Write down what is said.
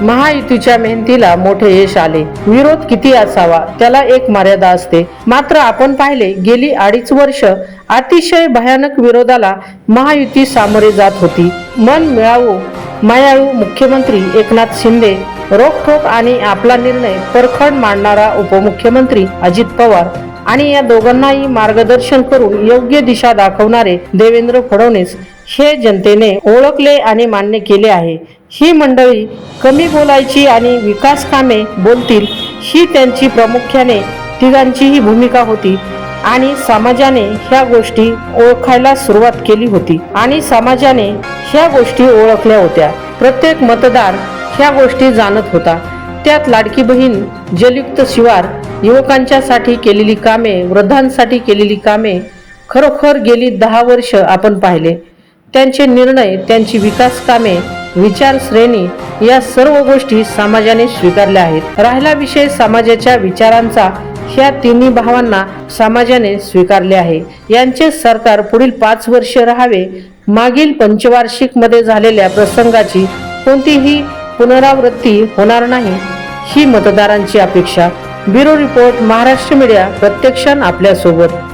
महायुतीच्या मेहनतीला मोठे यश आले. विरोध किती असावा त्याला एक मर्यादा असते. मात्र आपण पाहिले गेली अडीच वर्ष अतिशय भयानक विरोधाला महायुती सामोरे जात होती. मन मिळावू मायाळू मुख्यमंत्री एकनाथ शिंदे रोखोक आणि आपला निर्णय परखड मांडणारा उपमुख्यमंत्री अजित पवार. आणि या दोघांनाही मार्गदर्शन करून योग्य दिशा दाखवणारे देवेंद्र फडणवीस हे जनतेने ओळखले आणि मान्य केले आहे. ही मंडळी कमी बोलायची आणि विकास कामे बोलतील ही त्यांची प्रामुख्याने तिघांचीही भूमिका होती आणि समाजाने ह्या गोष्टी ओळखायला सुरुवात केली होती आणि समाजाने ह्या गोष्टी ओळखल्या होत्या. प्रत्येक मतदार ह्या गोष्टी जाणत होता. त्यात लाडकी बहीण जलयुक्त शिवार युवकांच्यासाठी केलेली कामे वृद्धांसाठी केलेली कामे खरोखर गेली दहा वर्ष आपण पाहिले. त्यांचे निर्णय त्यांची विकास कामे विचारश्रेणी या सर्व गोष्टी समाजाने स्वीकारल्या आहेत. राहिला विषय समाजाच्या विचारांचा ह्या तिन्ही भावांना समाजाने स्वीकारले आहे. यांचे सरकार पुढील पाच वर्ष राहावे मागील पंचवार्षिकमध्ये झालेल्या प्रसंगाची कोणतीही पुनरावृत्ती होणार नाही. ही मतदारांची अपेक्षा. ब्युरो रिपोर्ट महाराष्ट्र मीडिया प्रत्यक्षान आपल्यासोबत.